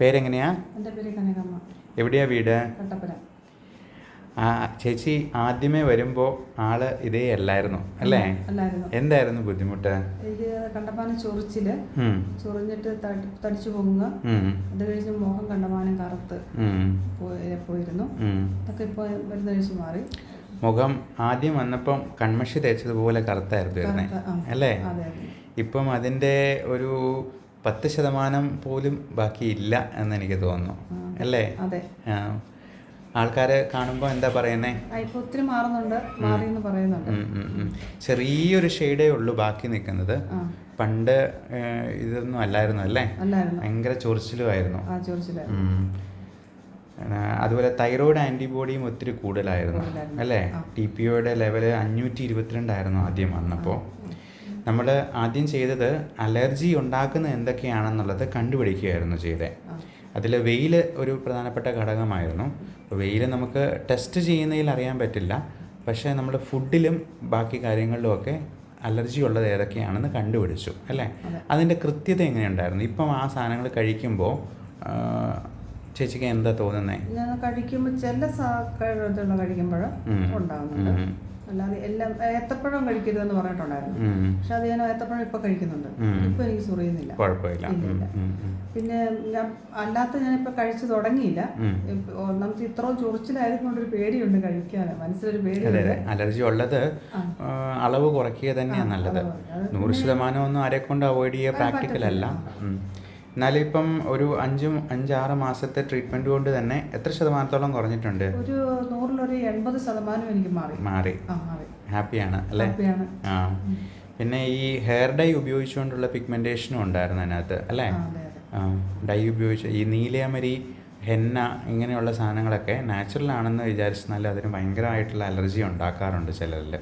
പേരെങ്ങനെയാ? എന്റെ പേര് കനകമ്മ. എവിടെയാ വീട്? കട്ടപ്പന. ആ ചേച്ചി ആദ്യമേ വരുമ്പോ ആൾ ഇതേ അല്ലായിരുന്നു അല്ലേ? അല്ലായിരുന്നു. എന്തായിരുന്നു ബുദ്ധിമുട്ട്? എനിക്ക് കണ്ടമാനം ചൊറിച്ചിൽ. ചൊറിഞ്ഞിട്ട് തടി- തടിച്ചു പൊങ്ങുക. അത് കഴിഞ്ഞ് മുഖം കണ്ടമാനം കറുത്ത് പോയി- പോയിരുന്നു. അതൊക്കെ ഇപ്പോൾ വരുന്ന കഴിച്ച് മാറി. മുഖം ആദ്യം വന്നപ്പം കൺമഷി തേച്ചതുപോലെ കറുത്തായിരുന്നു വരുന്നേ അല്ലേ? ഇപ്പം അതിന്റെ ഒരു പത്ത് ശതമാനം പോലും ബാക്കിയില്ല എന്ന് എനിക്ക് തോന്നുന്നു അല്ലേ? ആൾക്കാരെ കാണുമ്പോൾ എന്താ പറയുന്നേ? ഒത്തിരി മാറുന്നുണ്ട് മാറി പറയുന്നുണ്ട്. ചെറിയൊരു ഷെയ്ഡേ ഉള്ളൂ ബാക്കി നിൽക്കുന്നത്. പണ്ട് ഇതൊന്നും അല്ലായിരുന്നു അല്ലേ? ഭയങ്കര ചൊറിച്ചിലുമായിരുന്നു അതുപോലെ തൈറോയിഡ് ആന്റിബോഡിയും ഒത്തിരി കൂടുതലായിരുന്നു. അല്ലേ. ടി പി ഒയുടെ ലെവൽ അഞ്ഞൂറ്റി ഇരുപത്തിരണ്ടായിരുന്നു ആദ്യം വന്നപ്പോൾ നമ്മൾ ആദ്യം ചെയ്തത് അലർജി ഉണ്ടാക്കുന്ന എന്തൊക്കെയാണെന്നുള്ളത് കണ്ടുപിടിക്കുകയായിരുന്നു ചെയ്തത് അതിൽ വെയിൽ ഒരു പ്രധാനപ്പെട്ട ഘടകമായിരുന്നു. വെയിൽ നമുക്ക് ടെസ്റ്റ് ചെയ്യുന്നതിൽ അറിയാൻ പറ്റില്ല. പക്ഷേ നമ്മൾ ഫുഡിലും ബാക്കി കാര്യങ്ങളിലുമൊക്കെ അലർജി ഉള്ളത് ഏതൊക്കെയാണെന്ന് കണ്ടുപിടിച്ചു അല്ലേ? അതെ. അതിന്റെ കൃത്യത എങ്ങനെയുണ്ടായിരുന്നു? ഇപ്പം ആ സാധനങ്ങൾ കഴിക്കുമ്പോൾ ചേച്ചിക്ക് എന്താ തോന്നുന്നത് കഴിക്കുമ്പോൾ ചില കഴിക്കുമ്പോഴും കഴിക്കുമ്പോൾ. ഉണ്ടാകുന്നുണ്ട്. അല്ലാതെ എല്ലാം ഏത്തപ്പഴം കഴിക്കരുതെന്ന് പറഞ്ഞിട്ടുണ്ടായിരുന്നു. പക്ഷെ അത് ഞാൻ ഏത്തപ്പഴം ഇപ്പൊ കഴിക്കുന്നുണ്ട്. ഇപ്പൊ എനിക്ക് സുറിയുന്നില്ല. പിന്നെ ഞാൻ അല്ലാത്ത ഞാനിപ്പോ കഴിച്ചു തുടങ്ങിയില്ല. നമുക്ക് ഒന്നാമത്തെ ഇത്രയും ചൊറിച്ചിലായതുകൊണ്ട് ഒരു പേടിയുണ്ട് കഴിക്കാൻ മനസ്സിലൊരു പേടിയുണ്ട്. അലർജി ഉള്ളത് അളവ് കുറയ്ക്കുക തന്നെയാണ് നല്ലത്. നൂറ് ശതമാനം ഒന്നും ആരെ കൊണ്ട് അവോയ്ഡ് ചെയ്യുക പ്രാക്ടിക്കൽ അല്ല. എന്നാലും ഇപ്പം ഒരു അഞ്ചും അഞ്ചാറ് മാസത്തെ ട്രീറ്റ്മെന്റ് കൊണ്ട് തന്നെ എത്ര ശതമാനത്തോളം കുറഞ്ഞിട്ടുണ്ട്? ഒരു നൂറിലൊരു എൺപത് ശതമാനം എനിക്ക് മാറി. മാറി. ഹാപ്പിയാണ് അല്ലേ? ആ. പിന്നെ ഈ ഹെയർ ഡൈ ഉപയോഗിച്ചുകൊണ്ടുള്ള പിഗ്മെന്റേഷനും ഉണ്ടായിരുന്നു അതിനകത്ത് അല്ലേ? ഡൈ ഉപയോഗിച്ച് ഈ നീലയമരി ഹെന്ന ഇങ്ങനെയുള്ള സാധനങ്ങളൊക്കെ നാച്ചുറൽ ആണെന്ന് വിചാരിച്ചാൽ അതിന് ഭയങ്കരമായിട്ടുള്ള അലർജി ഉണ്ടാക്കാറുണ്ട് ചിലരിൽ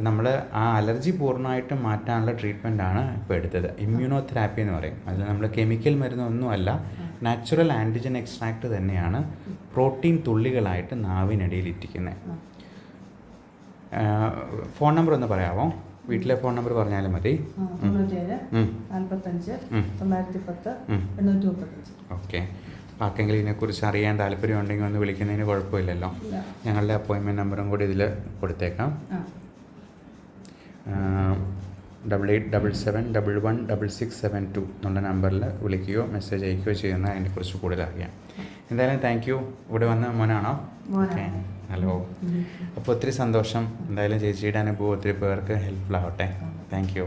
അപ്പം നമ്മൾ ആ അലർജി പൂർണമായിട്ടും മാറ്റാനുള്ള ട്രീറ്റ്മെന്റ് ആണ് ഇപ്പോൾ എടുത്തത്. ഇമ്മ്യൂണോ തെറാപ്പി എന്ന് പറയും. അതിൽ നമ്മൾ കെമിക്കൽ മരുന്നൊന്നുമല്ല നാച്ചുറൽ ആന്റിജൻ എക്സ്ട്രാക്ട് തന്നെയാണ് പ്രോട്ടീൻ തുള്ളികളായിട്ട് നാവിനടിയിൽ ഇറ്റിക്കുന്നത് ആ. ഫോൺ നമ്പർ ഒന്ന് പറയാമോ? വീട്ടിലെ ഫോൺ നമ്പർ പറഞ്ഞാലും മതി. ഓക്കെ. ആർക്കെങ്കിലും ഇതിനെക്കുറിച്ച് അറിയാൻ താല്പര്യമുണ്ടെങ്കിൽ ഒന്ന് വിളിക്കുന്നതിന് കുഴപ്പമില്ലല്ലോ. ഞങ്ങളുടെ അപ്പോയിൻമെന്റ് നമ്പറും കൂടി ഇതിൽ കൊടുത്തേക്കാം. Double eight double seven double one double six seven two എന്നുള്ള നമ്പറിൽ വിളിക്കുകയോ മെസ്സേജ് അയക്കുകയോ ചെയ്യുന്ന അതിനെക്കുറിച്ച് കൂടുതൽ അറിയാം. എന്തായാലും താങ്ക് യു ഇവിടെ വന്ന മോനാണോ? ഓക്കെ ഹലോ അപ്പോൾ ഒത്തിരി സന്തോഷം. എന്തായാലും ചേച്ചിയുടെ അനുഭവം ഒത്തിരി പേർക്ക് ഹെൽപ്ഫുൾ ആവട്ടെ. Thank you